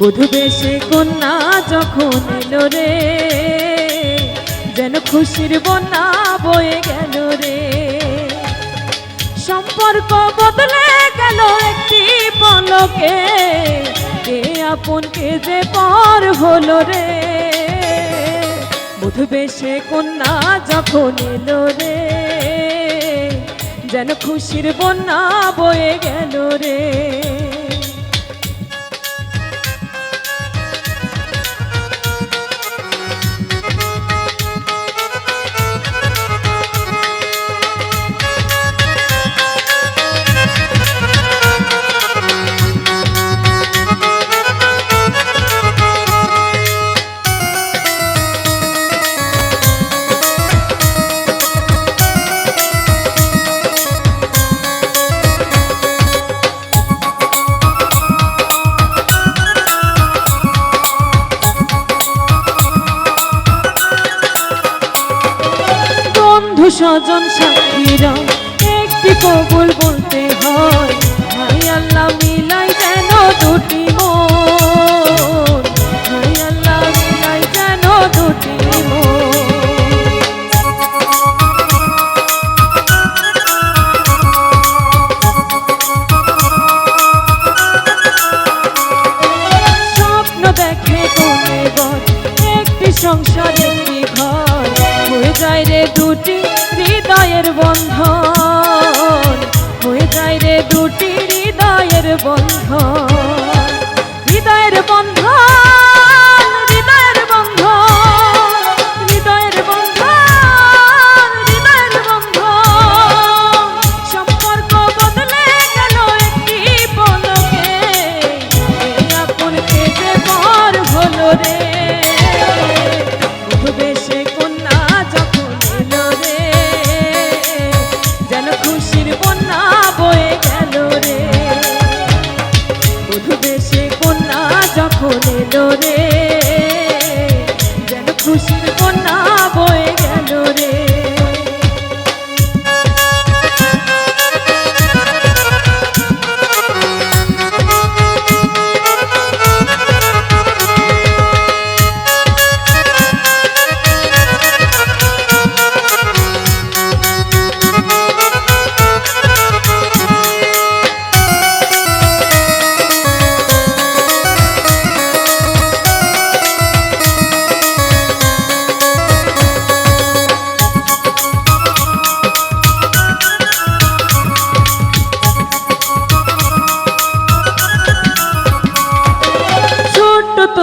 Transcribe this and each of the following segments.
বধু বেশে কন্যা যখন এলো রে, যেন খুশির বন্যা বয়ে গেল রে। সম্পর্ক বদলে গেল একটি পলকে, কে আপনকে যে পর হলো রে। বধু বেশে কন্যা যখন এলো রে, যেন খুশির বন্যা বয়ে গেল রে। স্বজন সাথীরা, একটি কবুল বলতে হয় হাই আল্লাহ মিলাই যেন দুটি মন আল্লাহ মিলাই দুটি কোনে একটি ঘর হয়ে যায় রে দুটি হৃদয়ের বন্ধন। হয়ে যায় রে দুটি হৃদয়ের বন্ধন। হৃদয়ের বন্ধন খুশির বন্যা বয়ে গেল রে। বধু বেশে কন্যা যখন এলো রে যেন খুশির বন্যা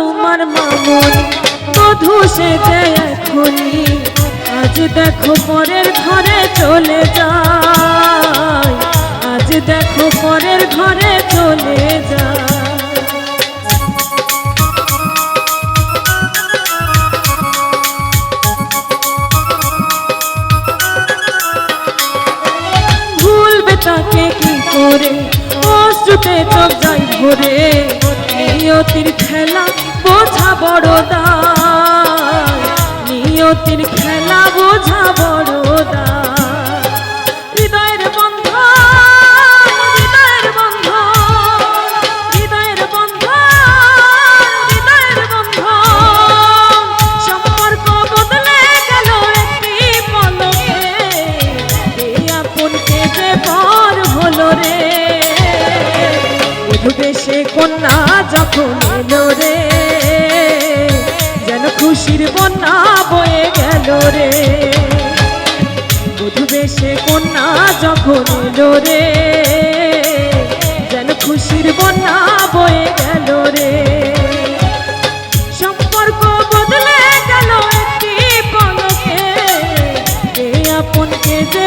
তোমার মামন, মধু সে যায় এখনই আজ দেখো পরের ঘরে চলে যায়। আজ দেখো পরের ঘরে চলে যায়। তাকে কি করে? অশ্রুতে চোখ যাই ভরে। নিয়তির খেলা বোঝা বড় দায়। নিয়তির খেলা বোঝা বড় দায়। হৃদয়ের যখন এলো রে, যেন খুশির বন্যা বয়ে গেল রে। বধু বেশে কন্যা যখন এলো রে, যেন খুশির বন্যা বয়ে গেল রে। সম্পর্ক বদলে গেল একটি পলকে আপনকে যে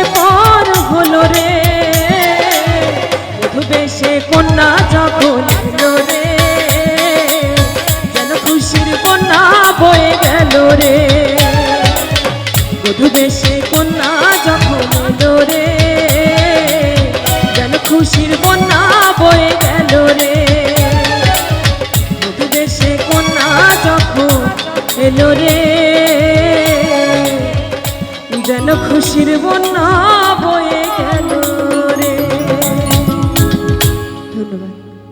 বধু বেশে কন্যা যখন এলো রে, যেন খুশির কন্যা বয়ে গেল রে। বধু বেশে কন্যা যখন এলো রে, যেন খুশির বন্যা